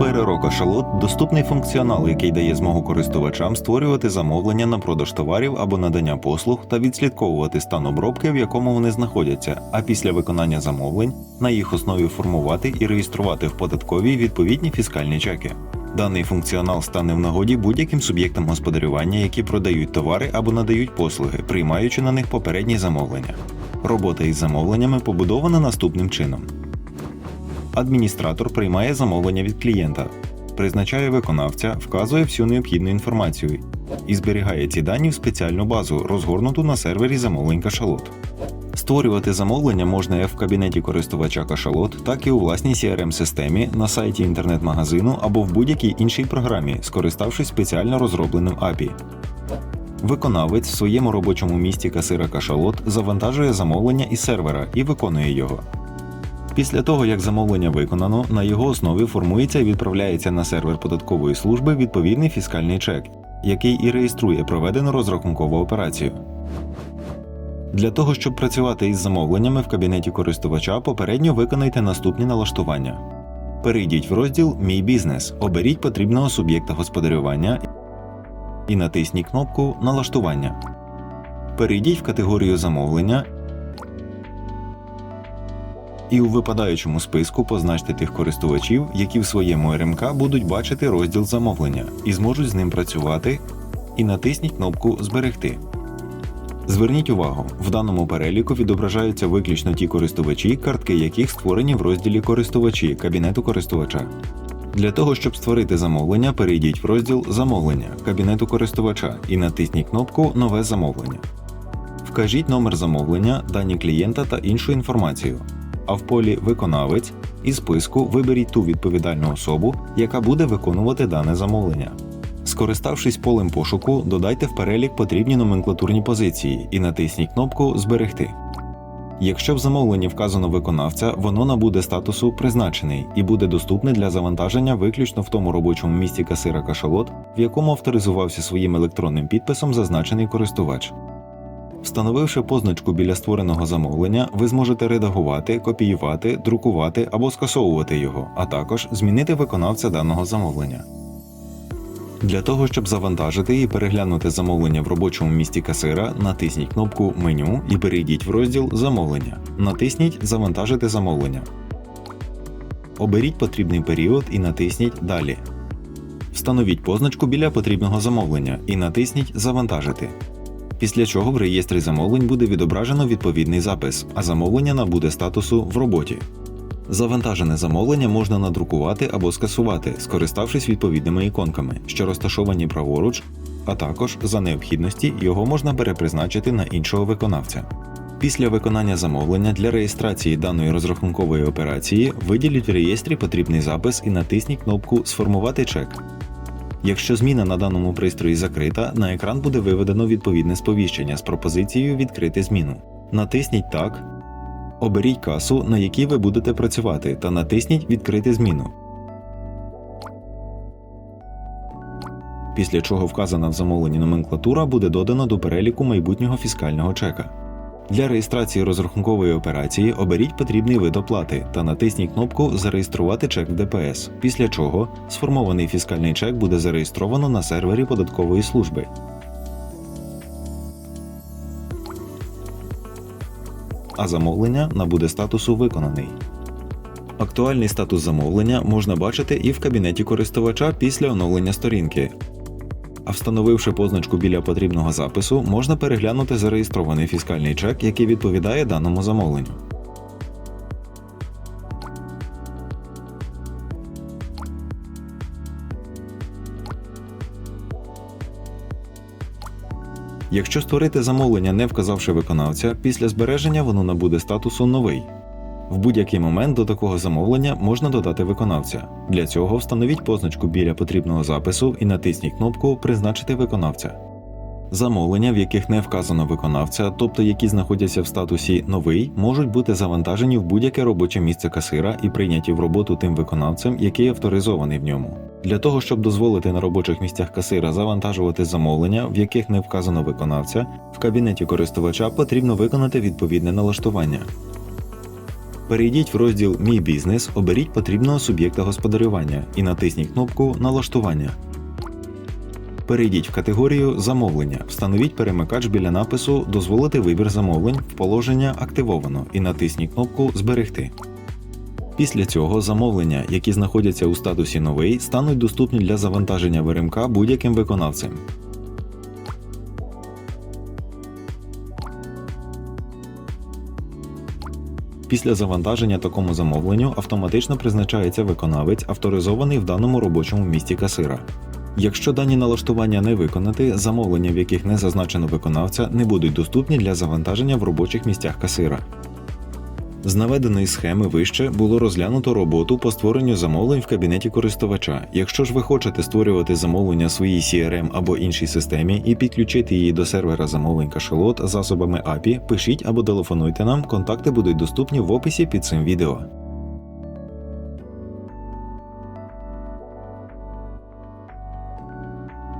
Перерок Кашалот доступний функціонал, який дає змогу користувачам створювати замовлення на продаж товарів або надання послуг та відслідковувати стан обробки, в якому вони знаходяться, а після виконання замовлень на їх основі формувати і реєструвати в податковій відповідні фіскальні чеки. Даний функціонал стане в нагоді будь-яким суб'єктам господарювання, які продають товари або надають послуги, приймаючи на них попередні замовлення. Робота із замовленнями побудована наступним чином. Адміністратор приймає замовлення від клієнта, призначає виконавця, вказує всю необхідну інформацію і зберігає ці дані в спеціальну базу, розгорнуту на сервері замовлень кашалот. Створювати замовлення можна як в кабінеті користувача кашалот, так і у власній CRM-системі, на сайті інтернет-магазину або в будь-якій іншій програмі, скориставшись спеціально розробленим API. Виконавець в своєму робочому місці касира кашалот завантажує замовлення із сервера і виконує його. Після того, як замовлення виконано, на його основі формується і відправляється на сервер податкової служби відповідний фіскальний чек, який і реєструє проведену розрахункову операцію. Для того, щоб працювати із замовленнями в кабінеті користувача, попередньо виконайте наступні налаштування. Перейдіть в розділ Мій бізнес, оберіть потрібного суб'єкта господарювання і натисніть кнопку Налаштування. Перейдіть в категорію замовлення і у випадаючому списку позначте тих користувачів, які в своєму РМК будуть бачити розділ замовлення і зможуть з ним працювати, і натисніть кнопку Зберегти. Зверніть увагу, в даному переліку відображаються виключно ті користувачі, картки яких створені в розділі Користувачі кабінету користувача. Для того, щоб створити замовлення, перейдіть в розділ Замовлення кабінету користувача і натисніть кнопку Нове замовлення. Вкажіть номер замовлення, дані клієнта та іншу інформацію. А в полі Виконавець із списку виберіть ту відповідальну особу, яка буде виконувати дане замовлення. Скориставшись полем пошуку, додайте в перелік потрібні номенклатурні позиції і натисніть кнопку Зберегти. Якщо в замовленні вказано виконавця, воно набуде статусу Призначений і буде доступне для завантаження виключно в тому робочому місці касира кашалот, в якому авторизувався своїм електронним підписом зазначений користувач. Встановивши позначку біля створеного замовлення, ви зможете редагувати, копіювати, друкувати або скасовувати його, а також змінити виконавця даного замовлення. Для того, щоб завантажити і переглянути замовлення в робочому місці касира, натисніть кнопку Меню і перейдіть в розділ Замовлення. Натисніть Завантажити замовлення. Оберіть потрібний період і натисніть Далі. Встановіть позначку біля потрібного замовлення і натисніть Завантажити. Після чого в реєстрі замовлень буде відображено відповідний запис, а замовлення набуде статусу в роботі. Завантажене замовлення можна надрукувати або скасувати, скориставшись відповідними іконками, що розташовані праворуч, а також за необхідності його можна перепризначити на іншого виконавця. Після виконання замовлення для реєстрації даної розрахункової операції виділіть в реєстрі потрібний запис і натисніть кнопку Сформувати чек. Якщо зміна на даному пристрої закрита, на екран буде виведено відповідне сповіщення з пропозицією відкрити зміну. Натисніть Так. Оберіть касу, на якій ви будете працювати, та натисніть Відкрити зміну. Після чого вказана в замовленні номенклатура буде додано до переліку майбутнього фіскального чека. Для реєстрації розрахункової операції оберіть потрібний вид оплати та натисніть кнопку Зареєструвати чек в ДПС, після чого сформований фіскальний чек буде зареєстровано на сервері податкової служби. а замовлення набуде статусу Виконаний. Актуальний статус замовлення можна бачити і в кабінеті користувача після оновлення сторінки. А встановивши позначку біля потрібного запису, можна переглянути зареєстрований фіскальний чек, який відповідає даному замовленню. Якщо створити замовлення, не вказавши виконавця, після збереження воно набуде статусу новий. В будь-який момент до такого замовлення можна додати виконавця. Для цього встановіть позначку біля потрібного запису і натисніть кнопку Призначити виконавця. Замовлення, в яких не вказано виконавця, тобто які знаходяться в статусі новий, можуть бути завантажені в будь-яке робоче місце касира і прийняті в роботу тим виконавцем, який авторизований в ньому. Для того, щоб дозволити на робочих місцях касира завантажувати замовлення, в яких не вказано виконавця, в кабінеті користувача потрібно виконати відповідне налаштування. Перейдіть в розділ Мій бізнес, оберіть потрібного суб'єкта господарювання і натисніть кнопку Налаштування. Перейдіть в категорію Замовлення, встановіть перемикач біля напису Дозволити вибір замовлень в положення Активовано і натисніть кнопку Зберегти. Після цього замовлення, які знаходяться у статусі новий, стануть доступні для завантаження в РМК будь-яким виконавцем. Після завантаження такому замовленню автоматично призначається виконавець, авторизований в даному робочому місці касира. Якщо дані налаштування не виконати, замовлення, в яких не зазначено виконавця, не будуть доступні для завантаження в робочих місцях касира. З наведеної схеми вище було розглянуто роботу по створенню замовлень в кабінеті користувача. Якщо ж ви хочете створювати замовлення своїй CRM або іншій системі і підключити її до сервера замовлень кашалот засобами API, пишіть або телефонуйте нам, контакти будуть доступні в описі під цим відео.